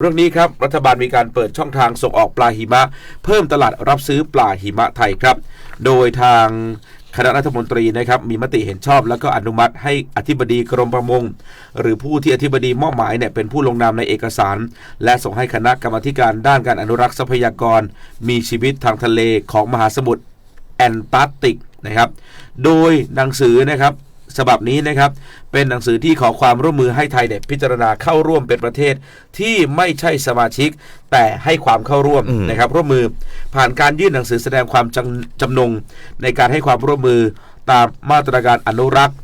เรื่องนี้ครับรัฐบาลมีการเปิดช่องทางส่งออกปลาหิมะ เพิ่มตลาดรับซื้อปลาหิมะไทยครับ โดยทางคณะรัฐมนตรีนะครับมีมติเห็นชอบแล้วก็อนุมัติให้อธิบดีกรมประมง หรือผู้ที่อธิบดีมอบหมายเนี่ยเป็นผู้ลงนามในเอกสาร และส่งให้คณะกรรมการด้านการอนุรักษ์ทรัพยากร มีชีวิตทางทะเลของมหาสมุทรแอนตาร์กติกนะครับ โดยหนังสือนะครับ ฉบับนี้นะครับ เป็นหนังสือที่ขอความร่วมมือให้ไทยเนี่ยพิจารณาเข้าร่วมเป็นประเทศที่ไม่ใช่สมาชิก แต่ให้ความเข้าร่วมอืมนะครับร่วมมือผ่านการยื่นหนังสือแสดงความจำจำนง ในการให้ความร่วมมือตามมาตรการอนุรักษ์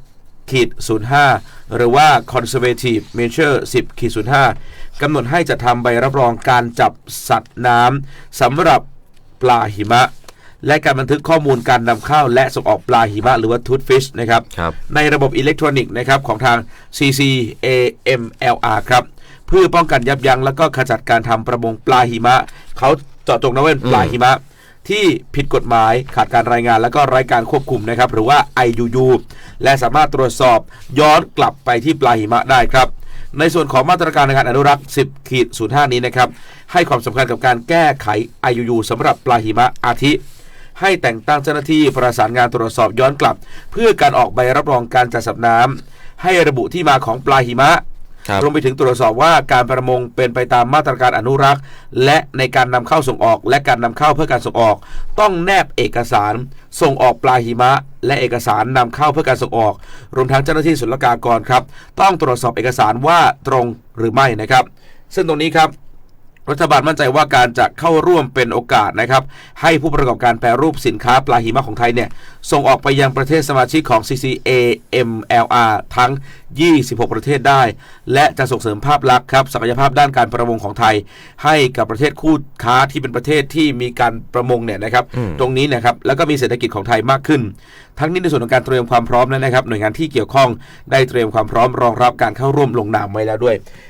10ขีด05 หรือว่า conservative measure 10ขีด05กำหนดให้จัดทำใบรับรองการจับสัตว์น้ำสำหรับปลาหิมะ และการบันทึกข้อมูลการนำเข้า และส่งออกปลาหิมะหรือว่าทูตฟิชนะครับครับในระบบอิเล็กทรอนิกส์นะครับของทาง CCAMLR ครับเพื่อป้องกันยับยั้งแล้วก็ขจัดการทำประมงปลาหิมะเขาเจาะจงนะเว้นปลาหิมะ ที่ผิดกฎหมายขาดการรายงาน แล้วก็ไร้การควบคุมนะครับหรือว่า IUU และสามารถตรวจสอบย้อนกลับไปที่ปลาหิมะได้ครับในส่วนของมาตรการในการอนุรักษ์ 10ขีด05 นี้นะครับ ให้ความสำคัญกับการแก้ไข IUU สำหรับปลาหิมะอาทิ ให้แต่งตั้งเจ้าหน้าที่ประสานงานตรวจสอบย้อนกลับ เพื่อการออกใบรับรองการจัดสับน้ำให้ระบุที่มาของปลาหิมะครับรวมไปถึงตรวจสอบว่าการประมงเป็นไปตามมาตรการอนุรักษ์ และในการนำเข้าส่งออก และการนำเข้าเพื่อการส่งออก ต้องแนบเอกสาร ส่งออกปลาหิมะ และเอกสารนำเข้าเพื่อการส่งออก รวมทั้งเจ้าหน้าที่ศุลกากรครับ ต้องตรวจสอบเอกสารว่าตรงหรือไม่นะครับ ซึ่งตรงนี้ครับ รัฐบาลมั่นใจว่าการจะเข้าร่วมเป็นโอกาสนะครับ ให้ผู้ประกอบการแปรรูปสินค้าปลาหิมะของไทยเนี่ย ส่งออกไปยังประเทศสมาชิกของ CCAMLR ทั้ง 26 ประเทศได้ และจะส่งเสริมภาพลักษณ์ครับศักยภาพด้านการประมงของไทย ให้กับประเทศคู่ค้าที่เป็นประเทศที่มีการประมงเนี่ยนะครับอืมตรงนี้นะครับแล้วก็มีเศรษฐกิจของไทยมากขึ้น ทั้งนี้ในส่วนของการเตรียมความพร้อมนั้นนะครับ หน่วยงานที่เกี่ยวข้องได้เตรียมความพร้อมรองรับการเข้าร่วมลงนามไว้แล้วด้วย